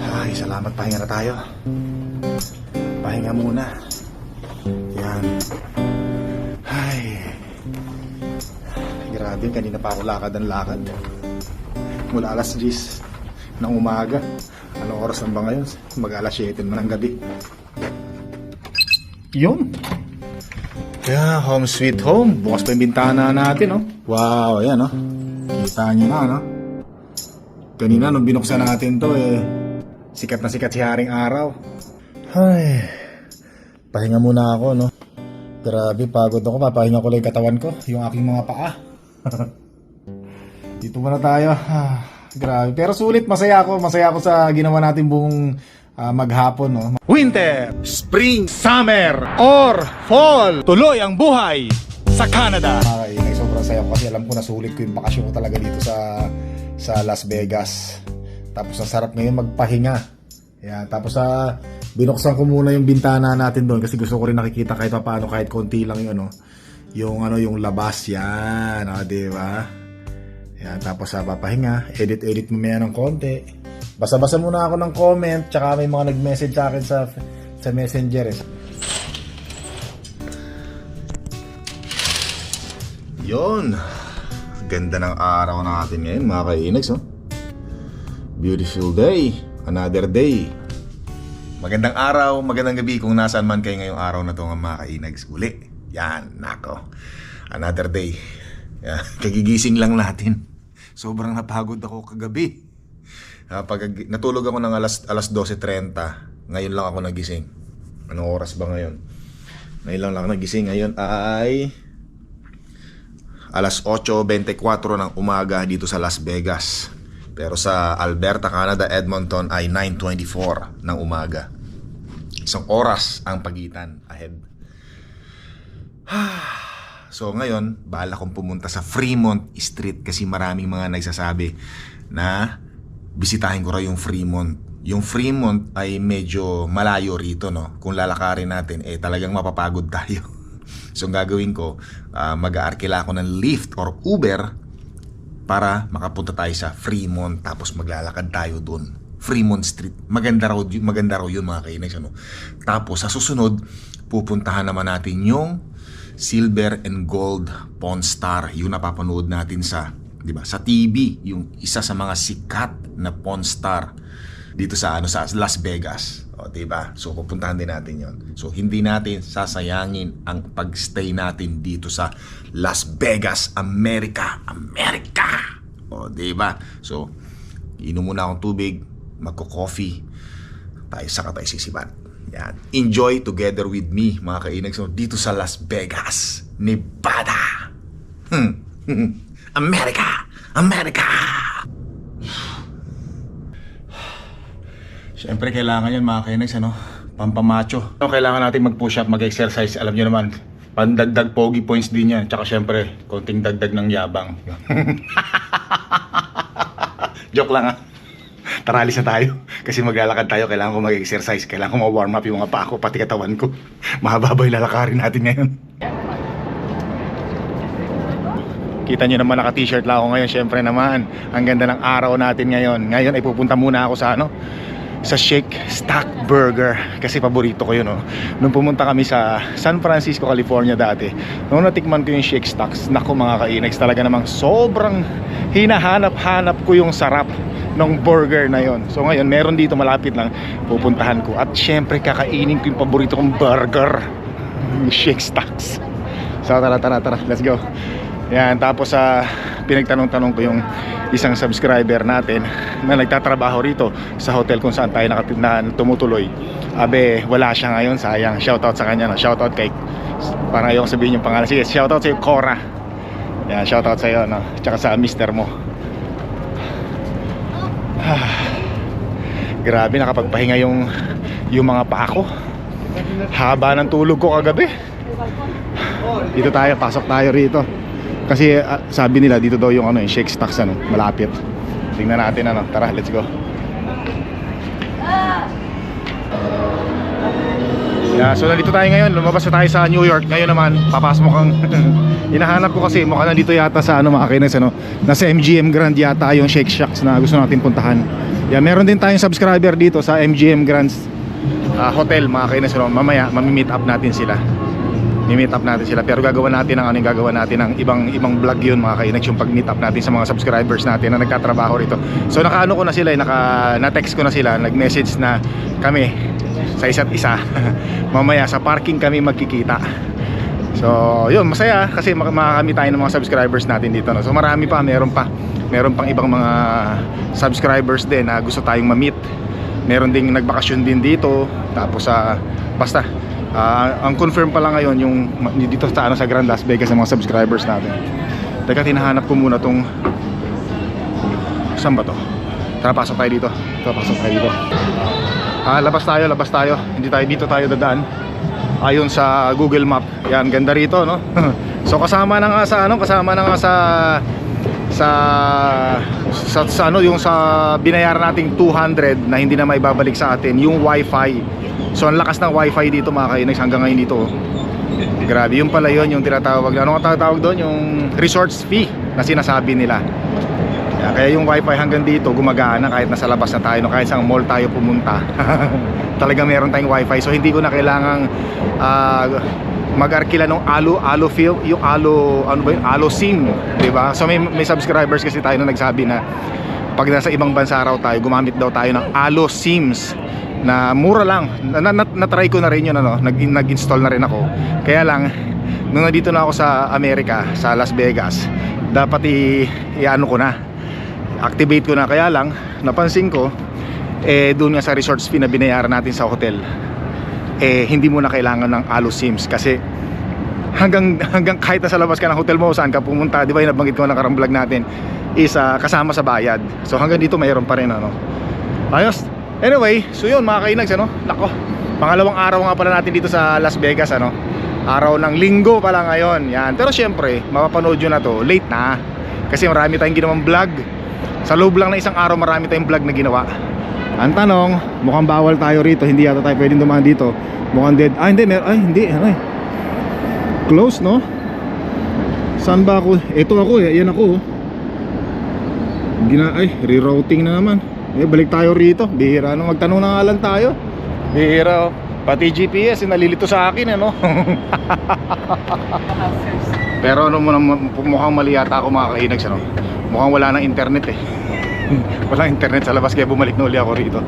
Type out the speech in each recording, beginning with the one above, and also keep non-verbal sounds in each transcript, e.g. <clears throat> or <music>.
Ay, salamat. Pahinga na tayo. Pahinga muna. Yan. Ay. Grabe, kanina pa ako lakad ang lakad. Mula alas 10 ng umaga. Anong oras na ba ngayon? Mag alas 7 naman ng gabi. Yun. Kaya, home sweet home. Bukas pa yung bintana natin, oh. Wow, ayan, oh. Kita niyo na, no? Kanina, nung binuksan natin to, eh, sikat na sikat si Haring Araw. Ay, pahinga muna ako, no? Grabe, pagod ako. Papahinga ko lang yung katawan ko, yung aking mga paa. <laughs> Dito muna tayo. Ah, grabe. Pero sulit, masaya ako. Masaya ako sa ginawa natin buong ah, maghapon, no? Winter, Spring, Summer, or Fall. Tuloy ang buhay sa Canada. Ay, sobrang saya ko kasi alam ko na sulit ko yung bakasyon ko talaga dito sa sa Las Vegas. Tapos ang sarap ngayon magpahinga. Yan, tapos sa binuksan ko muna yung bintana natin doon kasi gusto ko rin nakikita kahit pa paano kahit konti lang yung ano, yung ano yung labas yan, ah, di ba? Yan, tapos sa papahinga, edit edit mo maya ng konti. Basa-basa muna ako ng comment, tsaka may mga nag-message sa akin sa sa Messenger eh. Yon. Ganda ng araw natin ngayon, mga kainags, oh. Beautiful day. Another day. Magandang araw, magandang gabi kung nasaan man kayo ngayong araw na to mga kainags. Uli. Yan, nako. Another day. Yan, <laughs> kagigising lang natin. Sobrang napagod ako kagabi. Pag natulog ako ng alas alas 12:30. Ngayon lang ako nagising. Anong oras ba ngayon? Ngayon lang lang nagising. Ngayon ay alas 8.24 ng umaga dito sa Las Vegas. Pero sa Alberta, Canada, Edmonton ay 9.24 ng umaga. Isang oras ang pagitan ahead. <sighs> So ngayon, bahala kong pumunta sa Fremont Street kasi maraming mga nagsasabi na bisitahin ko raw yung Fremont. Yung Fremont ay medyo malayo rito, no? Kung lalakarin natin, eh talagang mapapagod tayo. <laughs> So ang gagawin ko, uh, mag-aarkila ako ng Lyft or Uber para makapunta tayo sa Fremont tapos maglalakad tayo doon. Fremont Street. Maganda raw, maganda raw yun mga kainis. Ano? Tapos sa susunod, pupuntahan naman natin yung Silver and Gold Pawn Star. Yung napapanood natin sa, di ba, sa TV. Yung isa sa mga sikat na Pawn Star dito sa ano sa Las Vegas. O, ba? So pupuntahan din natin 'yon. So hindi natin sasayangin ang pagstay natin dito sa Las Vegas, America, America. O, ba? So inom muna akong tubig, magko-coffee, tayo saka tayo sisibat. Yan. Enjoy together with me, mga kainag. So, dito sa Las Vegas, Nevada. Hmm. <laughs> America! America! Siyempre, kailangan yan mga kainags, ano? Pampamacho. So, kailangan natin mag-push up, mag-exercise. Alam nyo naman, pandagdag pogi points din yan. Tsaka siyempre, konting dagdag ng yabang. <laughs> Joke lang ha. Tara, alis na tayo. Kasi maglalakad tayo, kailangan ko mag-exercise. Kailangan ko ma-warm up yung mga paa ko, pati katawan ko. <laughs> Mahaba ba yung lalakarin natin ngayon? Kita nyo naman naka-t-shirt lang ako ngayon. Siyempre naman, ang ganda ng araw natin ngayon. Ngayon ay pupunta muna ako sa ano, sa Shake Stack Burger kasi paborito ko yun no? nung pumunta kami sa San Francisco, California dati nung natikman ko yung Shake Stacks naku mga kainags talaga namang sobrang hinahanap-hanap ko yung sarap ng burger na yon so ngayon meron dito malapit lang pupuntahan ko. At syempre kakainin ko yung paborito kong burger <laughs> yung Shake Stacks so tara tara tara let's go. Yan, tapos sa pinagtanong-tanong ko yung isang subscriber natin na nagtatrabaho rito sa hotel kung saan tayo nakati- na tumutuloy. Abe, wala siya ngayon, sayang. Shoutout sa kanya, no? shoutout kay parang ayoko sabihin yung pangalan. Sige, shoutout sa Cora. Yan, shoutout sa iyo, no? Tsaka sa mister mo. <sighs> Grabe, nakapagpahinga yung yung mga paa ko. Haba ng tulog ko kagabi. Dito tayo, pasok tayo rito. Kasi ah, sabi nila dito daw yung ano, yung shake stacks ano, malapit. Tingnan natin ano. Tara, let's go. Yeah, so nandito tayo ngayon, lumabas na tayo sa New York. Ngayon naman, papasok kang <laughs> hinahanap ko kasi mukha nandito yata sa ano mga kinex ano, nasa MGM Grand yata yung Shake Shacks na gusto natin puntahan. Yeah, meron din tayong subscriber dito sa MGM Grands ah, Hotel mga kainis. No? Mamaya, mamimit up natin sila. Mi-meet up natin sila pero gagawa natin ang ano yung gagawa natin ng ibang ibang vlog yun mga kainex yung pag-meet up natin sa mga subscribers natin na nagtatrabaho rito. So nakaano ko na sila, eh, naka na-text ko na sila, nag-message na kami sa isa't isa. <laughs> Mamaya sa parking kami magkikita. So, yun, masaya kasi mak- makakamit tayo ng mga subscribers natin dito. No? So, marami pa, meron pa. Meron pang ibang mga subscribers din na gusto tayong ma-meet. Meron ding nagbakasyon din dito. Tapos, sa basta, ah, ang confirm pa lang ngayon yung dito sa, ano, sa Grand Las Vegas ng mga subscribers natin. Teka, tinahanap ko muna tong saan ba to? Tara, pasok tayo dito. Tara, pasok tayo dito. Ah, labas tayo, labas tayo. Hindi tayo dito tayo dadaan. Ayon sa Google Map. Yan, ganda rito, no? <laughs> so kasama na nga sa ano, kasama na nga sa sa sa, sa ano yung sa binayaran nating 200 na hindi na maibabalik sa atin yung wifi so ang lakas ng wifi dito mga kainex hanggang ngayon dito oh. grabe yung pala yun yung tinatawag ano ang tawag doon? Yung resorts fee na sinasabi nila. Kaya, kaya yung wifi hanggang dito gumagana kahit nasa labas na tayo no? kahit sa mall tayo pumunta. <laughs> Talagang meron tayong wifi. So hindi ko na kailangang ah, mag-arkila ng alo alo film yung alo ano ba yun? Alo sim di ba? So may may subscribers kasi tayo na nagsabi na pag nasa ibang bansa raw tayo gumamit daw tayo ng alo sims na mura lang. Na, na, na, try ko na rin yun ano nag, nag-install na rin ako. Kaya lang nung nandito na ako sa Amerika sa Las Vegas dapat i, i-ano ko na activate ko na. Kaya lang napansin ko eh doon nga sa resorts fee na binayaran natin sa hotel eh hindi mo na kailangan ng Alo Sims kasi hanggang hanggang kahit nasa labas ka ng hotel mo saan ka pumunta di ba yung nabanggit ko na karang vlog natin is ah, kasama sa bayad. So hanggang dito mayroon pa rin ano. Ayos anyway so yun mga kainags ano nako pangalawang araw nga pala natin dito sa Las Vegas ano araw ng linggo pala ngayon yan pero syempre mapapanood nyo na to late na kasi marami tayong ginawang vlog sa loob lang na isang araw marami tayong vlog na ginawa ang tanong, mukhang bawal tayo rito, hindi yata tayo pwedeng dumaan dito. Mukhang dead. Ah, hindi, mer ay, hindi, ano eh. Close, no? Saan ba ako? Ito ako eh, yan ako. oh. Gina, ay, rerouting na naman. Eh, balik tayo rito. Bihira no, magtanong na nga lang tayo. Bihira, oh. Pati GPS, eh, nalilito sa akin, ano? <laughs> Pero ano mo mukhang mali yata ako mga kainags, ano? Mukhang wala ng internet eh. <laughs> Walang internet sa labas kaya bumalik na uli ako rito.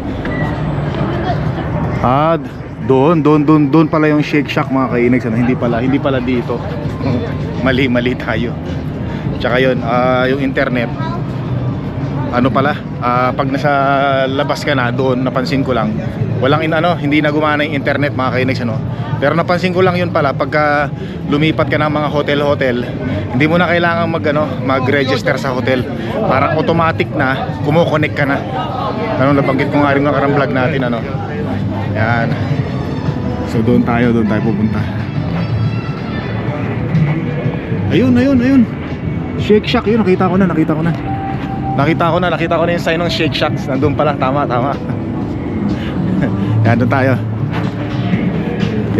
Ah, doon, doon, doon, doon pala yung Shake Shack mga kainags, ano? Hindi pala, hindi pala dito. <laughs> mali, mali tayo. Tsaka yun, ah, yung internet, ano pala, ah, pag nasa labas ka na doon, napansin ko lang, walang in, ano, hindi na gumana yung internet mga kainags, ano. Pero napansin ko lang yun pala pagka lumipat ka ng mga hotel-hotel, hindi mo na kailangan mag ano, mag-register sa hotel. Parang automatic na kumo-connect ka na. Ano nabanggit ko nga rin ng karang vlog natin ano. Yan. So doon tayo, doon tayo pupunta. Ayun, ayun, ayun. Shake Shack, yun nakita ko na, nakita ko na. Nakita ko na, nakita ko na yung sign ng Shake Shack. Nandun pala, tama, tama. <laughs> Yan, doon tayo.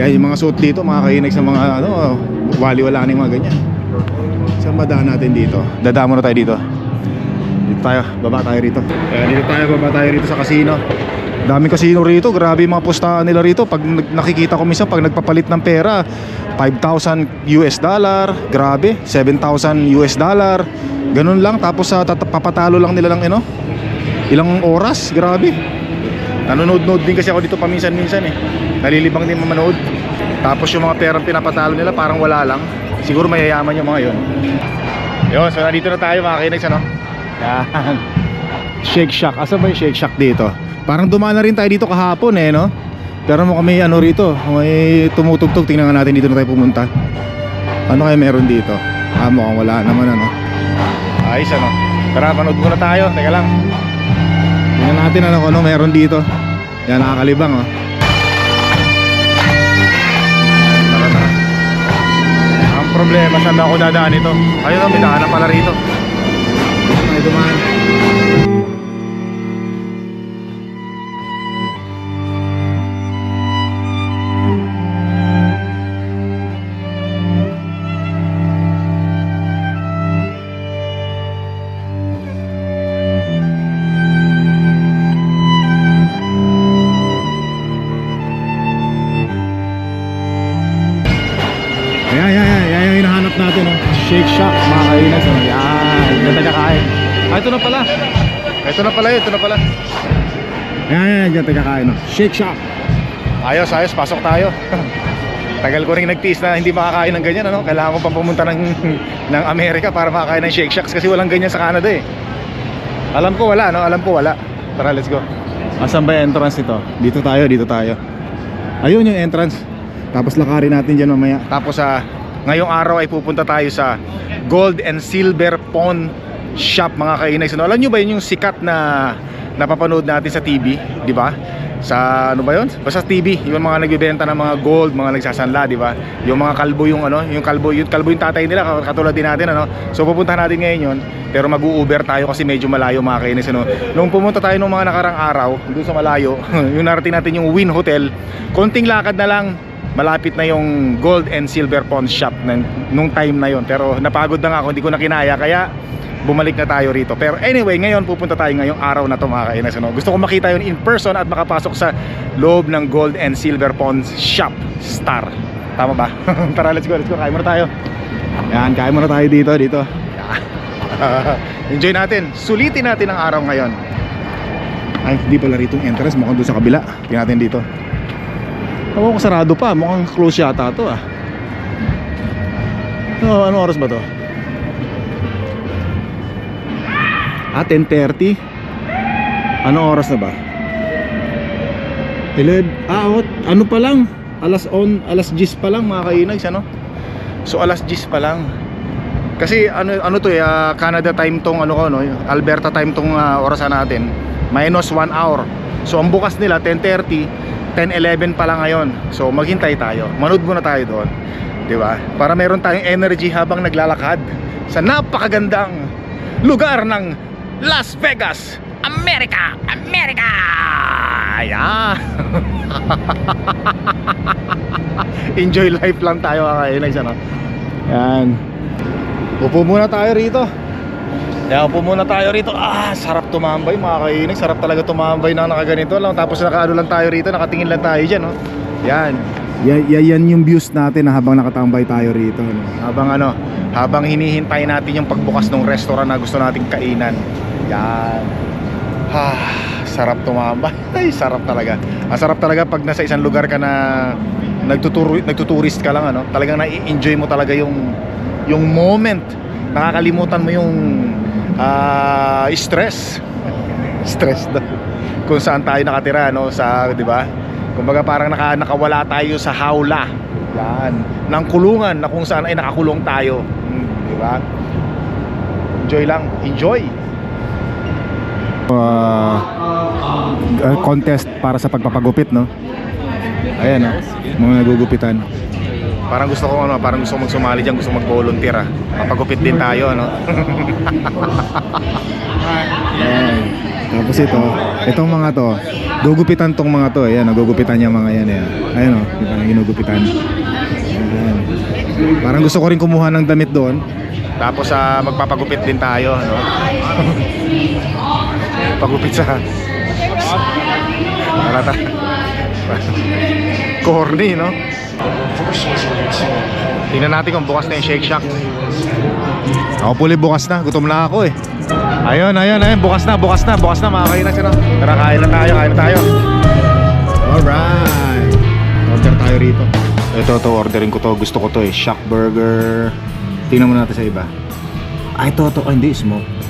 Yan, yung mga suit dito, mga kainag sa mga ano, wali-wala na yung mga ganyan. Saan ba daan natin dito? Dadamo na tayo dito. Dito tayo, baba tayo rito. Ayan, dito tayo, baba tayo rito sa casino. Daming casino rito, grabe mga pustahan nila rito. Pag nakikita ko minsan, pag nagpapalit ng pera, 5,000 US dollar, grabe, 7,000 US dollar. Ganun lang, tapos sa tat- papatalo lang nila ng ano, ilang oras, grabe. Nanonood-nood din kasi ako dito paminsan-minsan eh. Nalilibang din mamanood. Tapos yung mga perang pinapatalo nila parang wala lang. Siguro mayayaman yung mga yun. Yun, so nandito na tayo mga kinags ano. Yan. Shake Shack. Asa ba yung Shake Shack dito? Parang dumaan na rin tayo dito kahapon eh no. Pero mukhang may ano rito, may tumutugtog. Tingnan nga natin dito na tayo pumunta. Ano kaya meron dito? Ah, mukhang wala naman ano. Ayos ano. Tara, panood muna tayo. Teka lang. Tingnan natin ano, ano meron dito. Yan, nakakalibang oh. Tara, tara. Ang problema, saan ako dadaan ito? Ayun may daanan pala rito. Tayo dumaan. Ayan, ayan, dyan tayo kakain. No? Shake Shack. Ayos, ayos, pasok tayo. <laughs> Tagal ko rin nagtiis na hindi makakain ng ganyan, ano? Kailangan ko pa pumunta ng, <laughs> ng Amerika para makakain ng Shake Shacks kasi walang ganyan sa Canada eh. Alam ko wala, no? Alam ko wala. Tara, let's go. Asan ba yung entrance nito? Dito tayo, dito tayo. Ayun yung entrance. Tapos lakarin natin dyan mamaya. Tapos sa ngayong araw ay pupunta tayo sa Gold and Silver Pawn Shop mga kainay. So, alam nyo ba yun yung sikat na napapanood natin sa TV, di ba? Sa ano ba yun? Basta TV, yung mga nagbebenta ng mga gold, mga nagsasanla, di ba? Yung mga kalbo yung ano, yung kalbo, yung kalbo yung tatay nila, katulad din natin ano. So pupuntahan natin ngayon yun, pero mag-u-Uber tayo kasi medyo malayo mga kainis ano. Nung pumunta tayo nung mga nakarang araw, doon sa malayo, <laughs> yung narating natin yung Win Hotel, konting lakad na lang, malapit na yung gold and silver pawn shop ng, nung time na yon pero napagod na nga ako hindi ko na kinaya kaya bumalik na tayo rito. Pero anyway ngayon pupunta tayo ngayong araw na to mga kainas ano? gusto ko makita yun in person at makapasok sa loob ng gold and silver pawn shop star. Tama ba? <laughs> tara let's go let's go. Kain muna tayo. Yan kain muna tayo dito dito. <laughs> Enjoy natin. Sulitin natin ang araw ngayon. Ay hindi pala rito yung entrance. Mukhang doon sa kabila. Tingnan natin dito. Ko sarado pa, mukhang close yata to ah. Ano, ano oras ba to? Ah, 10.30 Ano oras na ba? 11, ah, what? ano pa lang? Alas on, alas 10 pa lang mga kainags, ano? So alas 10 pa lang. Kasi ano ano to ah, Canada time tong ano ko no, Alberta time tong ah, orasan natin. Minus 1 hour. So ang bukas nila 10:30, 10:11 pa lang ngayon. So maghintay tayo. Manood muna tayo doon. 'Di ba? Para meron tayong energy habang naglalakad sa napakagandang lugar ng Las Vegas, America, America. Yeah. <laughs> Enjoy life lang tayo kakainay ano. Yan. Upo muna tayo rito. Kaya upo muna tayo rito. Ah, sarap tumambay mga kainig. Sarap talaga tumambay na nakaganito lang. Tapos nakaano lang tayo rito. Nakatingin lang tayo dyan. No? Yan. Yan, yan yung views natin na habang nakatambay tayo rito. No? Habang ano, habang hinihintay natin yung pagbukas ng restaurant na gusto nating kainan. Yan. Ah, sarap tumambay. <laughs> Ay, sarap talaga. Ang sarap talaga pag nasa isang lugar ka na nagtuturo, nagtuturist ka lang ano. Talagang na-enjoy mo talaga yung yung moment. Nakakalimutan mo yung ah, stress. <laughs> stress daw. Kung saan tayo nakatira no sa, 'di ba? Kumbaga parang naka, nakawala tayo sa hawla. Yan. Ng kulungan na kung saan ay nakakulong tayo. Hmm, 'Di ba? Enjoy lang. Enjoy. Uh, contest para sa pagpapagupit, no? Ayan, oh. mga nagugupitan. Parang gusto ko ano, parang gusto ko magsumali diyan, gusto ko mag-volunteer ah. Papagupit din tayo, ano. <laughs> Ayan. Tapos ito, itong mga to, gugupitan tong mga to, ayan, nagugupitan niya mga yan, ayan. Ayan oh, kita na ginugupitan. Ayan. Parang gusto ko rin kumuha ng damit doon. Tapos sa magpapagupit din tayo, ano. <laughs> Pagupit sa Para ta Corny, no? Tingnan natin kung bukas na yung Shake Shack. Ako puli bukas na, gutom na ako eh. Ayun, ayun, ayun, bukas na, bukas na, bukas na, makakain na sila. Tara, kain na tayo, kain na tayo. Alright. Order tayo rito. Ito, to, ordering ko to. Gusto ko to eh. Shack Burger. Tingnan mo natin sa iba. Ah, ito, ito. Ah, hindi, smoke.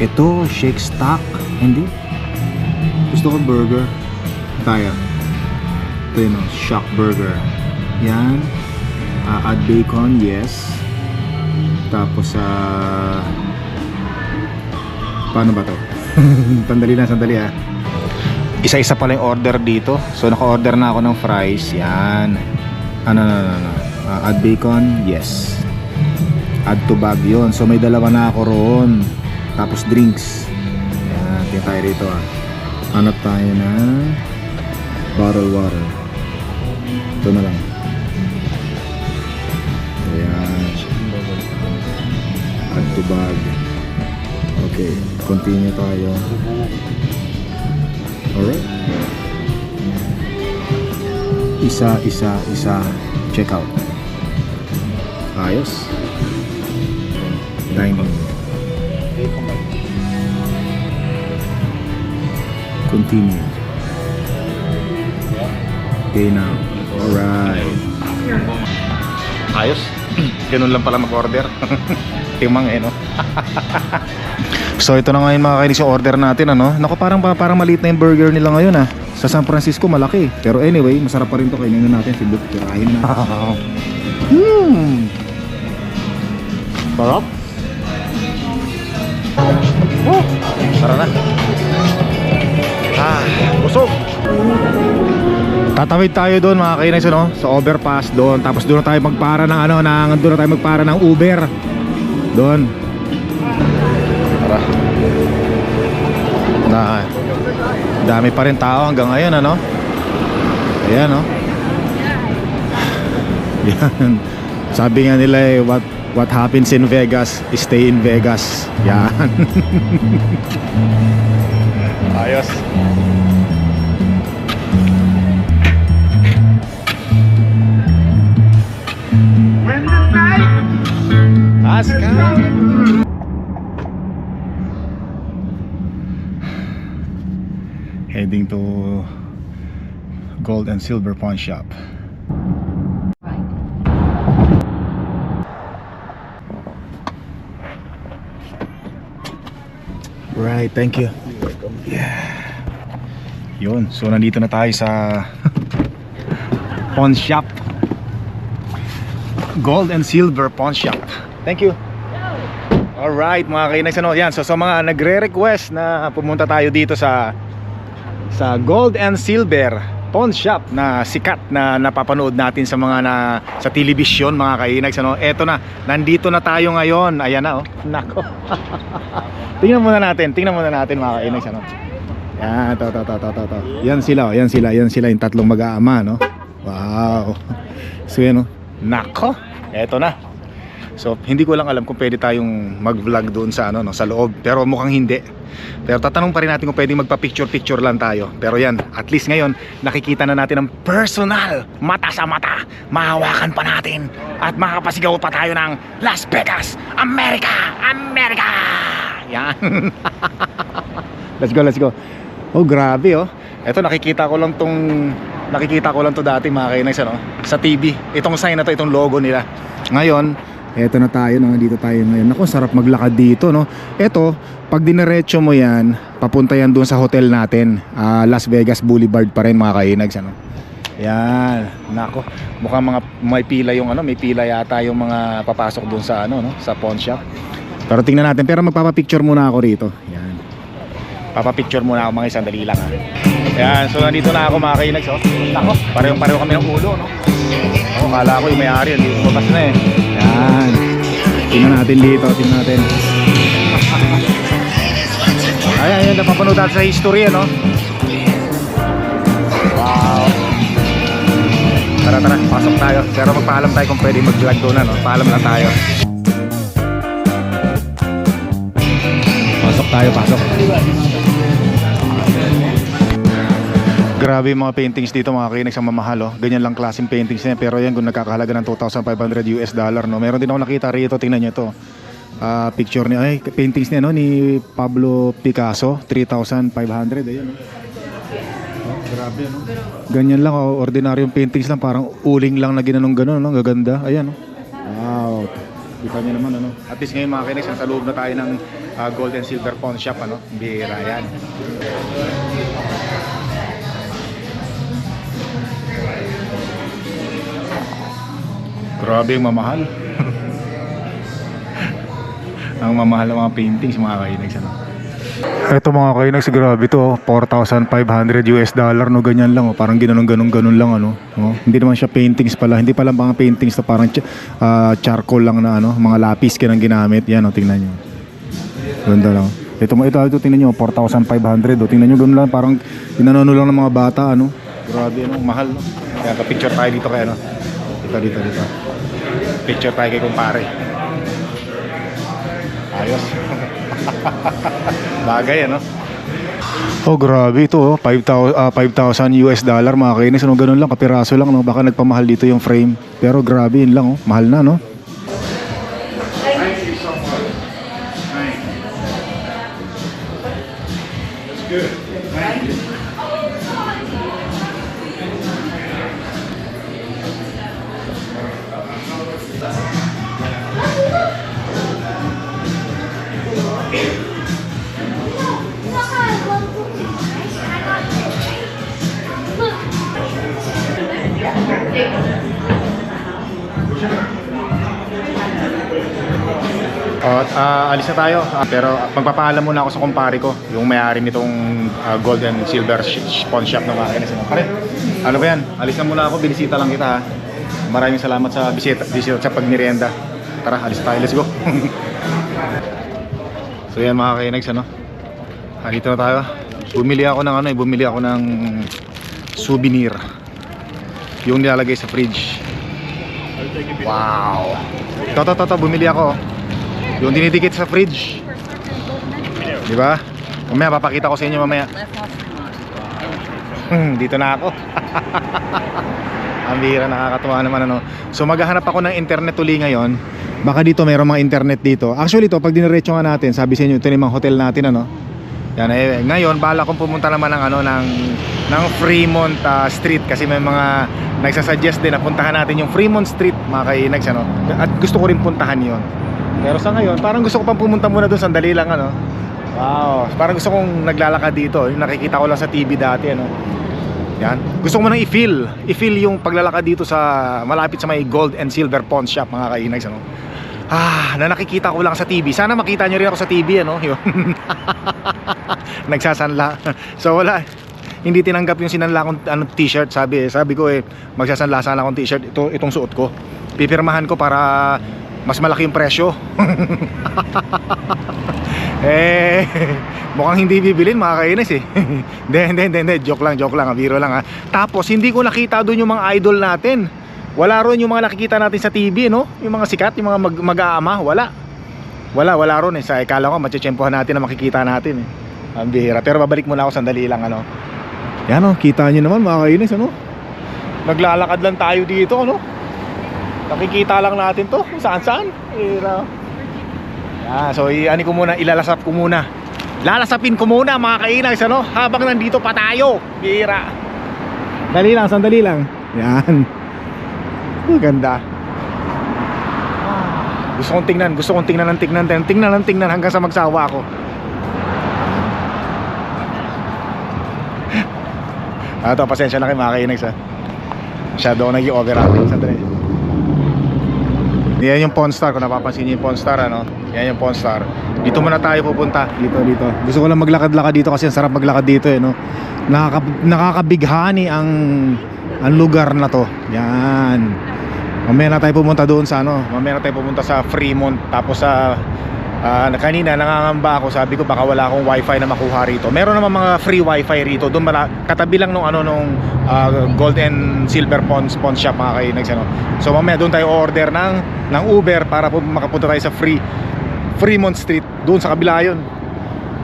Ito, shake stock. Hindi. Gusto ko burger. Tayo. Ito yun, Shack Burger. Yan. Ah, add bacon, yes. Tapos, ah... paano ba to? <laughs> sandali na, sandali ha. Isa-isa pala yung order dito. So, naka-order na ako ng fries. Yan. Ano, ano, ano, ano. Ah, add bacon, yes. Add to bag yun. So, may dalawa na ako roon. Tapos, drinks. Yan, tingnan tayo rito ah. Hanap tayo na bottle water. Ito na lang. Ayan. Add to bag. Okay, continue tayo. Alright. Isa, isa, isa. Check out. Ayos. Dining. Continue. Okay now. Alright. Ayos. <clears throat> Ganun lang pala mag-order. <laughs> Timang eh, no? <laughs> so ito na ngayon mga kainis yung order natin ano. Naku parang parang maliit na yung burger nila ngayon ah. Sa San Francisco malaki. Pero anyway, masarap pa rin to kainin na natin. Tirahin na. <laughs> hmm. Sarap. Oh, tara na. Ah, busog. Tatawid tayo doon mga kainis ano, sa overpass doon. Tapos doon na tayo magpara ng ano, ng, doon na tayo magpara ng Uber. Doon. Tara. Na, dami pa rin tao hanggang ngayon ano. Ayan oh. Yan. Sabi nga nila eh, what what happens in Vegas, stay in Vegas. Yan. <laughs> Ayos. Pascal. Heading to Gold and Silver Pawn Shop. Right, thank you. Yeah. Yun, so nandito na tayo sa pawn shop. Gold and Silver Pawn Shop. Thank you. Alright mga kainags ano, yan. So sa mga nagre-request na pumunta tayo dito sa sa Gold and Silver Pawn Shop na sikat na napapanood natin sa mga na sa television mga kainags ano. Eto na, nandito na tayo ngayon. Ayan na oh. Nako. <laughs> tingnan muna natin, tingnan muna natin mga kainags ano. Yan, to, to, to, to, to, to. Yan sila, oh. yan sila, yan sila yung tatlong mag-aama, no? Wow. <laughs> So yan, oh. Nako, eto na. So, hindi ko lang alam kung pwede tayong mag-vlog doon sa ano no, sa loob, pero mukhang hindi. Pero tatanong pa rin natin kung pwedeng magpa-picture-picture lang tayo. Pero yan, at least ngayon nakikita na natin ang personal, mata sa mata. Mahawakan pa natin at makapasigaw pa tayo ng Las Vegas, America, America. Yan. <laughs> let's go, let's go. Oh, grabe oh. Ito nakikita ko lang tong nakikita ko lang to dati mga kainags ano, sa TV. Itong sign na to, itong logo nila. Ngayon, eto na tayo no, dito tayo ngayon. Naku, sarap maglakad dito no. Eto, pag dinerecho mo 'yan, papunta yan doon sa hotel natin, ah, Las Vegas Boulevard pa rin mga kainags ano. Yan, nako. Mukhang mga may pila yung ano, may pila yata yung mga papasok doon sa ano no, sa pawn shop. Pero tingnan natin, pero magpapa-picture muna ako rito. Yan. Papapicture muna ako mga isang dali lang ha. Yan, so nandito na ako mga kainags oh. Nako, parehong pareho kami ng ulo no. Oh, kala ko yung may-ari, hindi lumabas na eh. Yan. Tingnan natin dito, tingnan natin. Ayan, ayan, napapanood natin sa history ano. Wow. Tara, tara, pasok tayo. Pero magpaalam tayo kung pwede mag-vlog doon ano. Paalam na tayo. Pasok tayo, pasok. Grabe yung mga paintings dito mga kinex ang mamahal oh. Ganyan lang klaseng paintings na yan. Pero yan kung nagkakahalaga ng 2,500 US dollar no. Meron din ako nakita rito, tingnan nyo to. Ah, picture ni ay paintings niya no ni Pablo Picasso 3,500 ayun no. Oh, grabe no. Ganyan lang oh, ordinaryong paintings lang parang uling lang na ginanong gano'n no, gaganda. Ayan no. Wow. Kita niyo naman ano. At least ngayon mga kinex nasa loob na tayo ng ah, gold and silver pawn shop ano. Bihira yan. Grabe yung mamahal. <laughs> ang mamahal ng mga paintings mga kainags ano. Ito mga kainags grabe to, oh. 4,500 US dollar no ganyan lang oh. Parang ginanon ganon ganon lang ano. Oh. Hindi naman siya paintings pala, hindi pala mga paintings to parang ah, charcoal lang na ano, mga lapis kinang ginamit. Yan oh, tingnan niyo. Ganda lang. Ito mo ito, ito tingnan niyo 4,500 oh. Tingnan niyo ganoon lang parang inanono lang ng mga bata ano. Grabe ano, mahal no. Kaya picture tayo dito kaya ano. Dito dito dito. Picture tayo kay kumpare. Ayos. <laughs> Bagay ano. Oh grabe ito oh 5,000 ah, 5,000 US dollar mga kainis ano ganun lang kapiraso lang no baka nagpamahal dito yung frame pero grabe yun lang oh mahal na no Oh, ah, alis na tayo. Ah, pero magpapaalam muna ako sa kumpare ko, yung may-ari nitong ah, gold and silver sh- shop ng makina. Pare, ano ba yan? Alis na muna ako, binisita lang kita ha. Maraming salamat sa bisita, bisita sa pagmerienda. Tara, alis tayo, let's go. <laughs> so yan mga kainags, ano? Dito na tayo. Bumili ako ng ano eh, bumili ako ng souvenir. Yung nilalagay sa fridge. Wow. Ito, ito, bumili ako. Yung dinidikit sa fridge. Di ba? Mamaya papakita ko sa inyo mamaya. Hmm, dito na ako. <laughs> Ang bihira nakakatuwa naman ano. So maghahanap ako ng internet uli ngayon. Baka dito mayroong mga internet dito. Actually ito pag diniretso nga natin, sabi sa inyo ito yung mga hotel natin ano. Yan eh, ngayon bala kong pumunta naman ng ano ng ng Fremont ah, Street kasi may mga nagsasuggest din na puntahan natin yung Fremont Street mga kainags ano. At gusto ko rin puntahan 'yon. Pero sa ngayon, parang gusto ko pang pumunta muna doon sandali lang ano. Wow, parang gusto kong naglalakad dito. Yung nakikita ko lang sa TV dati ano. Yan. Gusto ko munang i-feel, i-feel yung paglalakad dito sa malapit sa may gold and silver pawn shop mga kainags ano. Ah, na nakikita ko lang sa TV. Sana makita nyo rin ako sa TV ano, <laughs> yun. Nagsasanla. So wala. Hindi tinanggap yung sinanla kong ano, t-shirt sabi eh. Sabi ko eh magsasanla sana akong t-shirt ito itong suot ko. Pipirmahan ko para mas malaki yung presyo. <laughs> eh mukhang hindi bibilin mga kainis eh. <laughs> Hindi, hindi, hindi, joke lang, joke lang, biro lang ha. Tapos hindi ko nakita doon yung mga idol natin. Wala ron yung mga nakikita natin sa TV, no? Yung mga sikat, yung mga mag mag-aama, wala. Wala, wala ron eh. Sa ikala ko, matsyempohan natin na makikita natin eh. Ang bihira. Pero babalik muna ako sandali lang, ano. Yan oh, kita nyo naman mga kainis, ano. Naglalakad lang tayo dito, ano. Nakikita lang natin to, kung saan saan. Bihira. Yan, so i-ani ko muna, ilalasap ko muna. Lalasapin ko muna mga kainags, ano. Habang nandito pa tayo. Bihira. Dali lang, sandali lang. Yan. Ang ganda. Gusto kong tingnan, gusto kong tingnan ng tingnan, tingnan, tingnan ng tingnan hanggang sa magsawa ako. Ah, to, pasensya na kayo mga kainags ha. Masyado ako nag-overacting sandali. Yan yung Pawn Star, kung napapansin niyo yung Pawn Star ano. Yan yung Pawn Star. Dito muna tayo pupunta. Dito, dito. Gusto ko lang maglakad-lakad dito kasi ang sarap maglakad dito eh, no. Nakaka nakakabighani ang ang lugar na to. Yan. Mamaya na tayo pumunta doon sa ano, mamaya na tayo pumunta sa Fremont tapos sa ah, kanina nangangamba ako, sabi ko baka wala akong wifi na makuha rito. Meron naman mga free wifi rito. Doon mala, katabi lang nung ano nung ah, gold and silver pawn pawn shop mga kainags ano. So mamaya doon tayo order ng ng Uber para po makapunta tayo sa free Fremont Street. Doon sa kabila 'yon.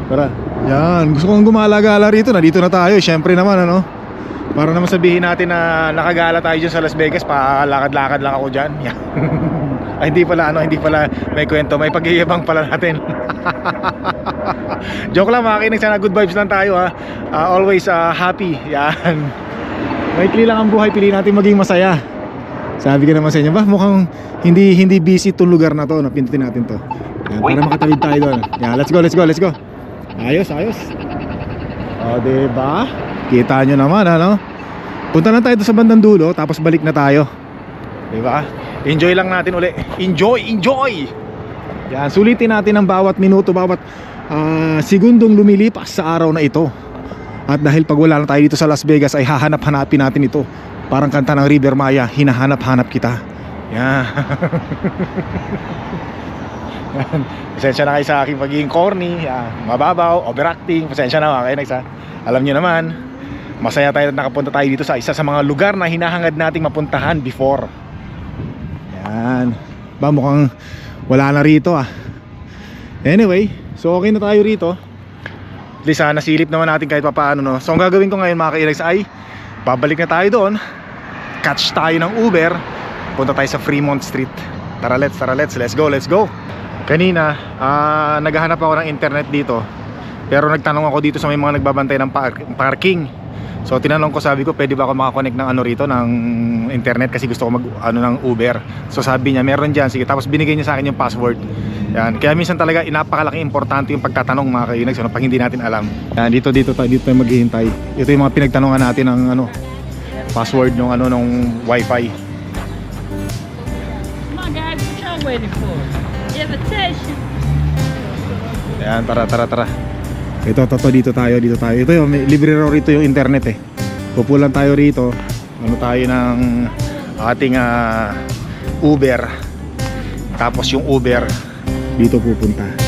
Tara. Yan, gusto kong gumala-gala rito. Nandito na tayo, syempre naman ano. Para naman sabihin natin na nakagala tayo dyan sa Las Vegas, palakad-lakad lang ako dyan. Yan. <laughs> <laughs> Ay, hindi pala, ano, hindi pala may kwento, may pagyayabang pala natin. <laughs> Joke lang mga kinig, sana good vibes lang tayo ha. Ah, always ah, happy, yan. Maikli lang ang buhay, pili natin maging masaya. Sabi ko naman sa inyo, ba mukhang hindi hindi busy itong lugar na to, napindutin natin to. Yan, para makatawid tayo doon. Yan, let's go, let's go, let's go. Ayos, ayos. O, diba? Kita nyo naman, ano? Punta lang tayo sa bandang dulo, tapos balik na tayo. Diba? Enjoy lang natin uli. Enjoy, enjoy! Yan, sulitin natin ang bawat minuto, bawat ah, segundong lumilipas sa araw na ito. At dahil pag wala na tayo dito sa Las Vegas, ay hahanap-hanapin natin ito. Parang kanta ng River Maya, hinahanap-hanap kita. Yan. <laughs> Yan. Pasensya na kayo sa aking pagiging corny, yan. mababaw, overacting. Pasensya na kayo ha. Alam nyo naman, masaya tayo na nakapunta tayo dito sa isa sa mga lugar na hinahangad nating mapuntahan before. Yan. Ba mukhang wala na rito ah. Anyway, so okay na tayo rito. At least ah, nasilip naman natin kahit papaano no. So ang gagawin ko ngayon mga kailags ay babalik na tayo doon. Catch tayo ng Uber. Punta tayo sa Fremont Street. Tara let's, tara let's, let's go, let's go. Kanina, ah, naghahanap ako ng internet dito. Pero nagtanong ako dito sa may mga nagbabantay ng par- parking. So tinanong ko sabi ko pwede ba ako makakonect ng ano rito ng internet kasi gusto ko mag ano ng Uber. So sabi niya meron diyan sige tapos binigay niya sa akin yung password. Yan. Kaya minsan talaga inapakalaking importante yung pagtatanong mga kainags ano, pag hindi natin alam. Yan dito dito tayo dito tayo maghihintay. Ito yung mga pinagtanungan natin ng ano password ng ano ng wifi. Come on, guys, what y'all waiting for? Invitation. Ayan, tara, tara, tara. Ito, ito, dito tayo, dito tayo. Ito yung, libre raw rito yung internet eh. Pupulan tayo rito. Ano tayo ng ating ah, Uber. Tapos yung Uber dito pupunta.